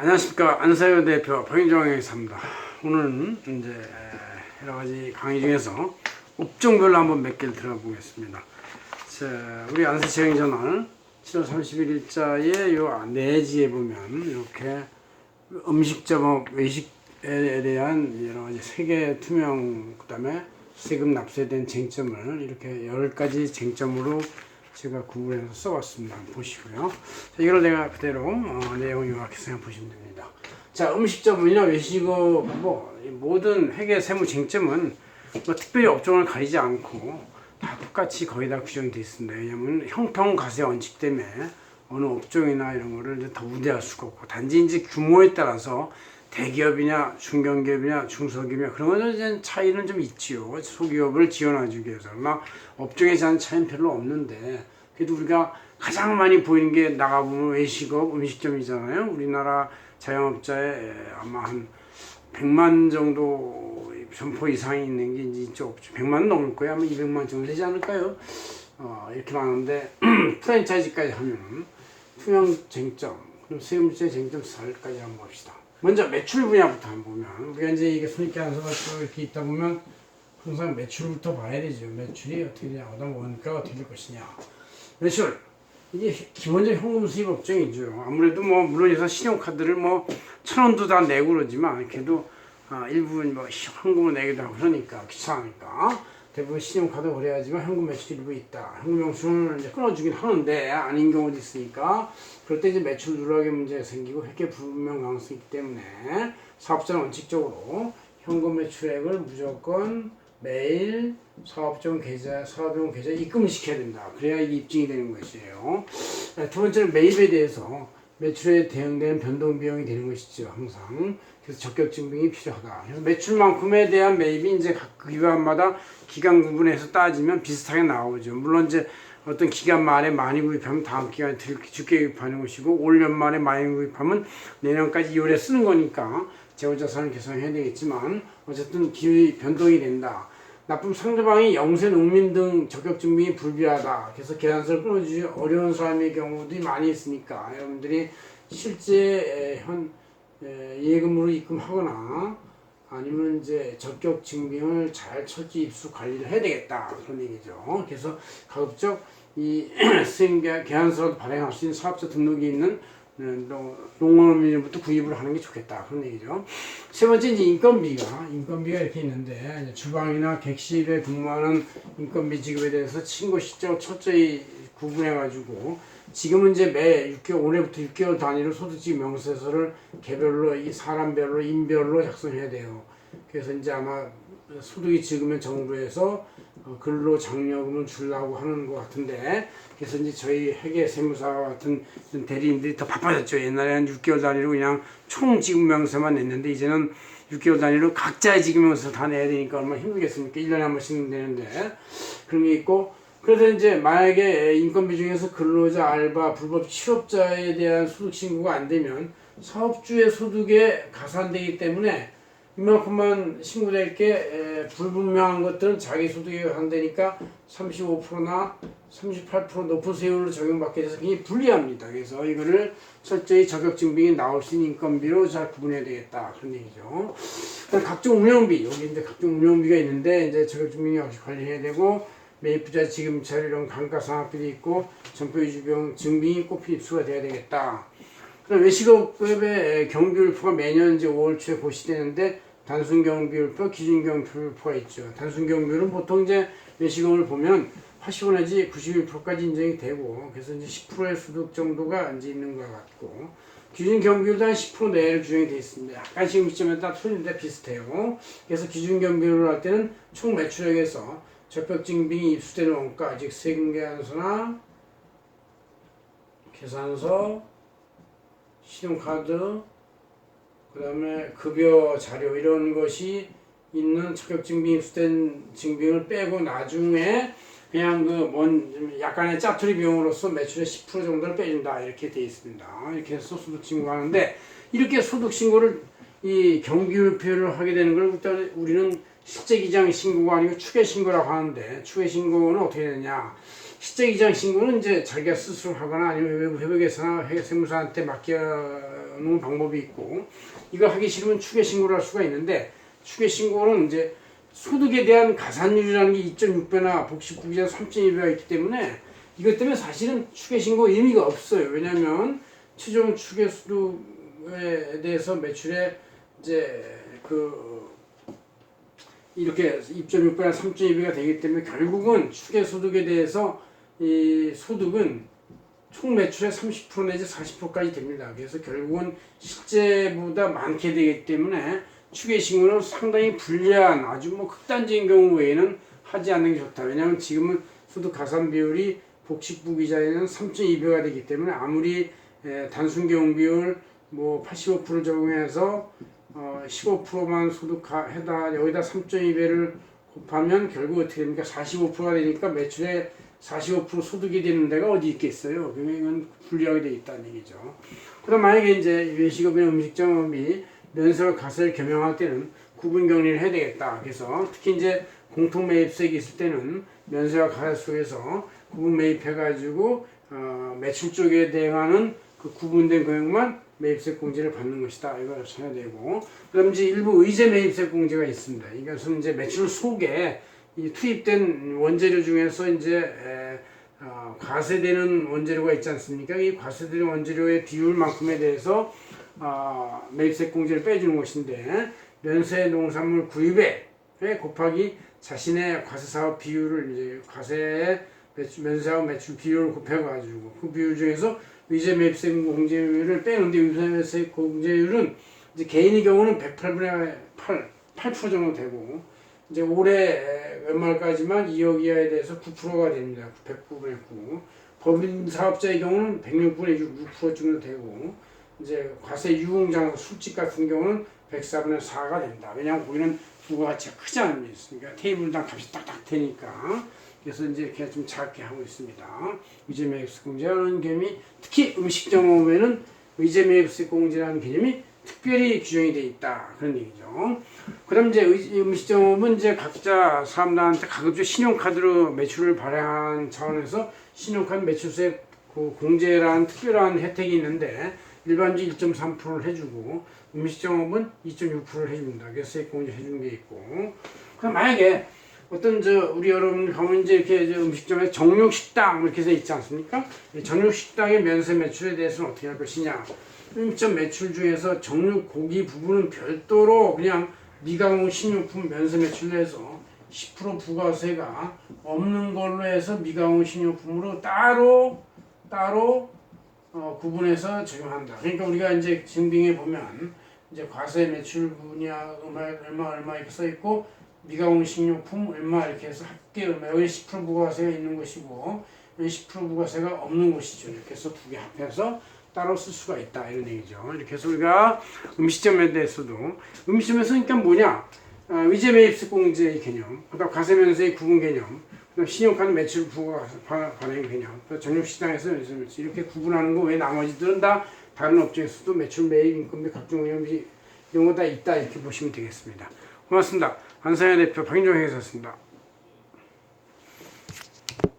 안녕하십니까 안사요 대표 박인정에서입니다. 오늘은 이제 여러 가지 강의 중에서 업종별로 한번 몇 개를 들어가 보겠습니다. 자, 우리 안사채행 저널 7월 31일자에 요 내지에 보면 이렇게 음식점업 외식에 대한 여러 가지 세계 투명 그 다음에 세금 납세에 대한 쟁점을 이렇게 열 가지 쟁점으로 제가 구분해서 써왔습니다. 보시고요. 자, 이걸 내가 그대로 어, 내용 요약해서 보시면 됩니다. 자, 음식점이나 외식업 뭐이 모든 회계 세무 쟁점은 뭐 특별히 업종을 가리지 않고 다 똑같이 거의 다 규정이 되어 있습니다. 왜냐하면 형평 과세 원칙 때문에 어느 업종이나 이런 거를 이제 더 우대할 수가 없고 단지 이제 규모에 따라서 대기업이냐 중견기업이냐 중소기업이냐 그런 이제 차이는 좀 있지요. 소기업을 지원해주기 위해서 그러나 업종에 대한 차이는 별로 없는데 그래도 우리가 가장 많이 보이는 게 나가보면 외식업 음식점이잖아요. 우리나라 자영업자의 아마 한 100만 정도 점포 이상이 있는 게 이쪽 업종 100만 넘을 거야. 아마 200만 정도 되지 않을까요? 어, 이렇게 많은데 프랜차이즈까지 하면 투명 쟁점, 그리고 세금제 쟁점 살까지 한번 봅시다. 먼저 매출 분야부터 한번 보면 우리가 이제 이게 손익 계산서가 또 이렇게 있다 보면 항상 매출부터 봐야 되죠. 매출이 어떻게 되냐, 그다음 원가가 어떻게 될 것이냐. 매출 이게 기본적인 현금 수입 업종이죠. 아무래도 뭐 물론 여기서 신용카드를 뭐 천 원도 다 내고 그러지만 그래도 아, 일부 뭐 현금을 내기도 하고 그러니까 귀찮으니까 대부분 신용 카드 거래하지만 현금 매출이 일부 있다. 현금 영수증을 이제 끊어주긴 하는데 아닌 경우도 있으니까 그럴 때 이제 매출 누락의 문제가 생기고 회계 불명 가능성이 있기 때문에 사업자는 원칙적으로 현금 매출액을 무조건 매일 사업종 계좌, 사업용 계좌에 입금을 시켜야 된다. 그래야 이게 입증이 되는 것이에요. 자, 두 번째는 매입에 대해서 매출에 대응되는 변동 비용이 되는 것이죠. 항상. 그래서 적격 증빙이 필요하다. 그래서 매출만큼에 대한 매입이 이제 각 기간마다 기간 구분해서 따지면 비슷하게 나오죠. 물론 이제 어떤 기간 말에 많이 구입하면 다음 기간에 들- 적게 구입하는 것이고 올 연말에 많이 구입하면 내년까지 2월에 쓰는 거니까 재고자산을 계산해야 되겠지만 어쨌든 기회 변동이 된다. 나쁜 상대방이 영세 농민 등 적격 증빙이 불비하다. 그래서 계산서를 끊어주기 어려운 사람의 경우도 많이 있으니까 여러분들이 실제 에, 현 에, 예금으로 입금하거나 아니면 이제 적격 증빙을 잘 철저히 입수 관리를 해야 되겠다 그런 얘기죠. 그래서 가급적 이 수행 계산서라도 발행할 수 있는 사업자 등록이 있는 농업민부터 구입을 하는 게 좋겠다 그런 얘기죠. 세 번째 이제 인건비가 인건비가 이렇게 있는데 주방이나 객실에 근무하는 인건비 지급에 대해서 신고 시점 철저히 구분해 가지고 지금은 이제 매 6개월 올해부터 6개월 단위로 소득지 명세서를 개별로 이 사람별로 인별로 작성해야 돼요. 그래서 이제 아마 소득이 적으면 정부에서 어, 근로 장려금을 주려고 하는 것 같은데 그래서 이제 저희 회계 세무사 같은 대리인들이 더 바빠졌죠. 옛날에는 6개월 단위로 그냥 총 지급 명세만 냈는데 이제는 6개월 단위로 각자의 지급 명세 다 내야 되니까 얼마나 힘들겠습니까? 1년에 한 번씩 내는데 그런 게 있고 그래서 이제 만약에 인건비 중에서 근로자, 알바, 불법 취업자에 대한 소득 신고가 안 되면 사업주의 소득에 가산되기 때문에 이만큼만 신고될 게 에, 불분명한 것들은 자기 소득에 가산되니까 35%나 38% 높은 세율로 적용받게 돼서 굉장히 불리합니다. 그래서 이거를 철저히 저격 증빙이 나올 수 있는 인건비로 잘 구분해야 되겠다 그런 얘기죠. 그다음 각종 운영비 여기 이제 각종 운영비가 있는데 이제 저격 증빙 역시 관리해야 되고 매입부자 지급처리 이런 감가상각비도 있고 전포유지비용 증빙이 꼭 필수가 돼야 되겠다. 외식업의 경비율표가 매년 이제 5월 초에 고시되는데 단순 경비율표, 기준 경비율표가 있죠. 단순 경비율은 보통 이제 외식업을 보면 80원 내지 91%까지 인정이 되고 그래서 이제 10%의 소득 정도가 이제 있는 것 같고 기준 경비율도 한 10% 내외로 규정이 되어 있습니다. 약간씩 시점에 따라 틀린데 비슷해요. 그래서 기준 경비율을 할 때는 총 매출액에서 적격 증빙이 입수되는 원가, 즉 세금 계산서나 계산서, 신용카드, 그 다음에 급여 자료 이런 것이 있는 적격 증빙 입수된 증빙을 빼고 나중에 그냥 그 뭔 약간의 짜투리 비용으로서 매출의 10% 정도를 빼준다 이렇게 돼 있습니다. 이렇게 해서 소득 신고하는데 이렇게 소득 신고를 이 경비율표를 하게 되는 걸 일단 우리는 실제 기장 신고가 아니고 추계 신고라고 하는데 추계 신고는 어떻게 되냐? 실제 이장 신고는 이제 자기가 스스로 하거나 아니면 외부 협약회사나 세무사한테 맡겨 놓은 방법이 있고 이거 하기 싫으면 추계 신고를 할 수가 있는데 추계 신고는 이제 소득에 대한 가산율이라는 게 2.6배나 복식국이자 3.2배가 있기 때문에 이것 때문에 사실은 추계 신고 의미가 없어요. 왜냐하면 최종 추계 소득에 대해서 매출에 이제 그 이렇게 2.6배나 3.2배가 되기 때문에 결국은 추계 소득에 대해서 이 소득은 총 매출의 30% 내지 40%까지 됩니다. 그래서 결국은 실제보다 많게 되기 때문에 추계 신고는 상당히 불리한 아주 뭐 극단적인 경우 외에는 하지 않는 게 좋다. 왜냐하면 지금은 소득 가산 비율이 복식부 기자에는 3.2배가 되기 때문에 아무리 에, 단순 경험 비율 뭐 85% 적용해서 어, 15%만 소득해다 여기다 3.2배를 곱하면 결국 어떻게 됩니까? 45%가 되니까 매출의 45% 소득이 되는 데가 어디 있겠어요? 그러면 이건 불리하게 돼 있다는 얘기죠. 그럼 만약에 이제 외식업이나 음식점업이 면세와 가세를 겸용할 때는 구분 격리를 해야 되겠다. 그래서 특히 이제 공통 매입세액이 있을 때는 면세와 가세 속에서 구분 매입해가지고 어, 매출 쪽에 대응하는 그 구분된 금액만 매입세 공제를 받는 것이다. 이걸 쳐야 되고 그럼 이제 일부 의제 매입세 공제가 있습니다. 이것은 이제 매출 속에 이 투입된 원재료 중에서 이제 에, 어, 과세되는 원재료가 있지 않습니까? 이 과세되는 원재료의 비율만큼에 대해서 어, 매입세 공제를 빼주는 것인데 면세 농산물 구입에 곱하기 자신의 과세 사업 비율을 이제 과세의 매출, 면세하고 매출 비율을 곱해가지고 그 비율 중에서 의제 매입세 공제율을 빼는데 의제 매입세 공제율은 이제 개인의 경우는 108분의 8, 8% 정도 되고 이제 올해 연말까지만 2억 이하에 대해서 9%가 됩니다. 109분의 9. 법인 사업자의 경우는 106분의 6, 6% 정도 되고 이제 과세 유흥장 술집 같은 경우는 104분의 4가 됩니다. 왜냐하면 거기는 부가가치가 크지 않습니까? 테이블당 값이 딱딱 되니까. 그래서 이제 이렇게 좀 작게 하고 있습니다. 의제 매입세 공제라는 개념이 특히 음식점 업에는 의제 매입세 공제라는 개념이 특별히 규정이 돼 있다 그런 얘기죠. 그다음 이제 의- 음식점은 이제 각자 사람들한테 가급적 신용카드로 매출을 발행한 차원에서 신용카드 매출세 그 공제라는 특별한 혜택이 있는데 일반적으로 1.3%를 해주고 음식점업은 2.6%를 해줍니다. 그래서 세액 공제 해주는 게 있고 그럼 만약에 어떤 저 우리 여러분 가면 이제 이렇게 음식점에 정육식당 이렇게 돼 있지 않습니까? 이 정육식당의 면세 매출에 대해서는 어떻게 할 것이냐? 음식점 매출 중에서 정육 고기 부분은 별도로 그냥 미가공 식료품 면세 매출로 해서 10% 부가세가 없는 걸로 해서 미가공 식료품으로 따로 따로 어, 구분해서 적용한다. 그러니까 우리가 이제 증빙에 보면 이제 과세 매출 분야 얼마 얼마 얼마 이렇게 써 있고 미가공 식료품 얼마 이렇게 해서 합계 얼마 여기 10% 부가세가 있는 것이고 여기 10% 부가세가 없는 것이죠. 이렇게 해서 두 개 합해서 따로 쓸 수가 있다 이런 얘기죠. 이렇게 해서 우리가 음식점에 대해서도 음식점에서 그러니까 뭐냐 어, 위제 매입세 공제의 개념, 그다음 과세 면세의 구분 개념, 그다음 신용카드 매출 발- 발행 개념, 또 전육시장에서 이렇게 구분하는 거왜 나머지들은 다 다른 업종에서도 매출 매입 인건비 각종 위험비 이런 거 다 있다 이렇게 보시면 되겠습니다. 고맙습니다. 안상현 대표 박인종 회계사였습니다.